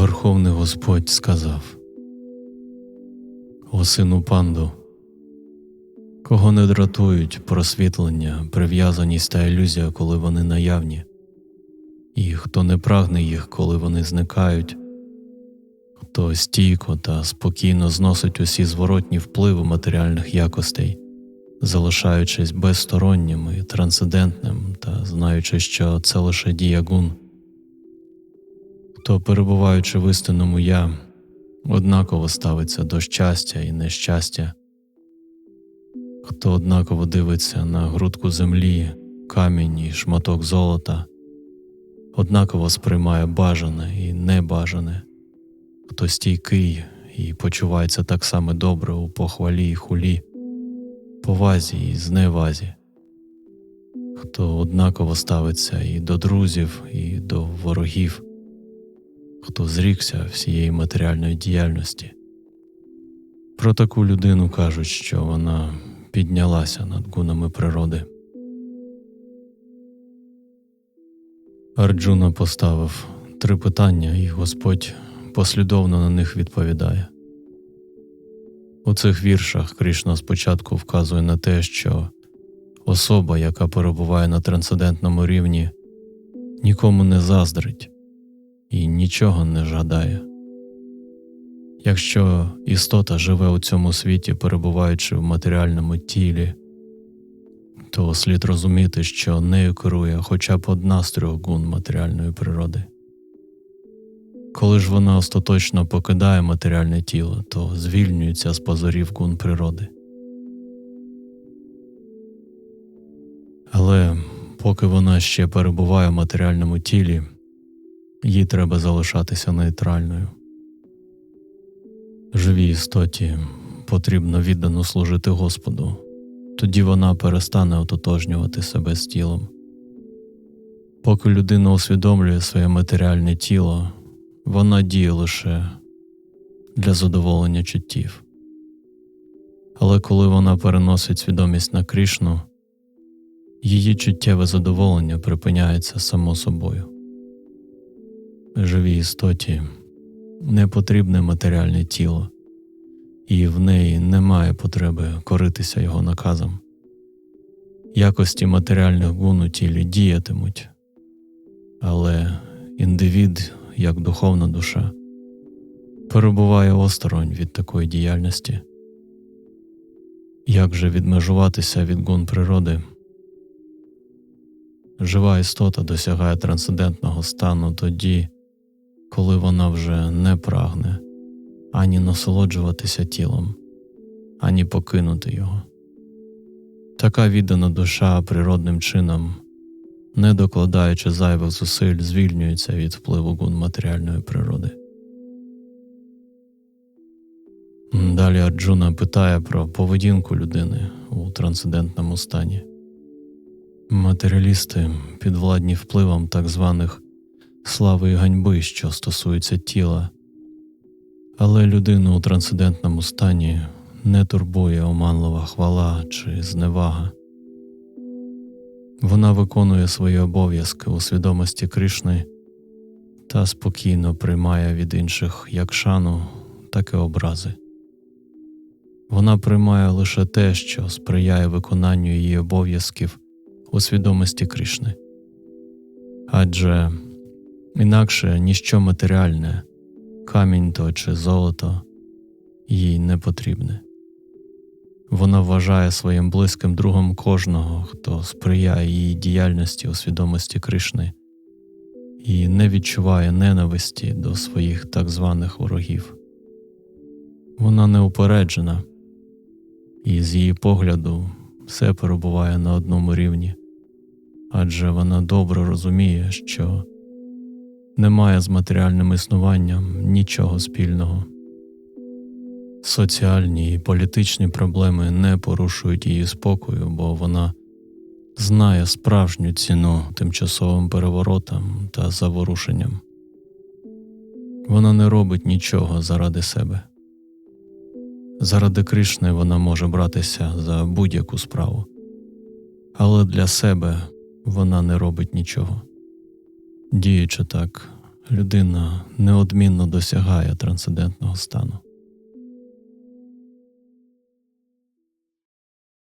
Верховний Господь сказав: О сину панду, кого не дратують просвітлення, прив'язаність та ілюзія, коли вони наявні, і хто не прагне їх, коли вони зникають, хто стійко та спокійно зносить усі зворотні впливи матеріальних якостей, залишаючись безстороннім і трансцендентним та знаючи, що це лише дія гун хто, перебуваючи в істинному я, однаково ставиться до щастя і нещастя, хто однаково дивиться на грудку землі, камінь і шматок золота, однаково сприймає бажане і небажане, хто стійкий і почувається так само добре у похвалі і хулі, повазі і зневазі. Хто однаково ставиться і до друзів, і до ворогів, хто зрікся всієї матеріальної діяльності. Про таку людину кажуть, що вона піднялася над гунами природи. Арджуна поставив три питання, і Господь послідовно на них відповідає. У цих віршах Кришна спочатку вказує на те, що особа, яка перебуває на трансцендентному рівні, нікому не заздрить, і нічого не жадає. Якщо істота живе у цьому світі, перебуваючи в матеріальному тілі, то слід розуміти, що нею керує хоча б одна з трьох гун матеріальної природи. Коли ж вона остаточно покидає матеріальне тіло, то звільнюється з позорів гун природи. Але поки вона ще перебуває в матеріальному тілі, їй треба залишатися нейтральною. Живій істоті потрібно віддано служити Господу, тоді вона перестане ототожнювати себе з тілом. Поки людина усвідомлює своє матеріальне тіло, вона діє лише для задоволення чуттів. Але коли вона переносить свідомість на Крішну, її чуттєве задоволення припиняється само собою живій істоті не потрібне матеріальне тіло, і в неї немає потреби коритися його наказам. Якості матеріальних гун у тілі діятимуть, але індивід, як духовна душа, перебуває осторонь від такої діяльності. Як же відмежуватися від гун природи? Жива істота досягає трансцендентного стану тоді, коли вона вже не прагне ані насолоджуватися тілом, ані покинути його. Така віддана душа природним чином, не докладаючи зайвих зусиль, звільнюється від впливу гун матеріальної природи. Далі Арджуна питає про поведінку людини у трансцендентному стані. Матеріалісти підвладні впливам так званих слави і ганьби, що стосуються тіла, але людину у трансцендентному стані не турбує оманлива хвала чи зневага. Вона виконує свої обов'язки у свідомості Кришни та спокійно приймає від інших як шану, так і образи. Вона приймає лише те, що сприяє виконанню її обов'язків у свідомості Кришни. Адже інакше ніщо матеріальне, камінь то чи золото їй не потрібне. Вона вважає своїм близьким другом кожного, хто сприяє її діяльності у свідомості Кришни і не відчуває ненависті до своїх так званих ворогів. Вона неупереджена, і з її погляду все перебуває на одному рівні, адже вона добре розуміє, що немає з матеріальним існуванням нічого спільного. Соціальні і політичні проблеми не порушують її спокою, бо вона знає справжню ціну тимчасовим переворотам та заворушенням. Вона не робить нічого заради себе. Заради Кришни вона може братися за будь-яку справу, але для себе вона не робить нічого. Діючи так, людина неодмінно досягає трансцендентного стану.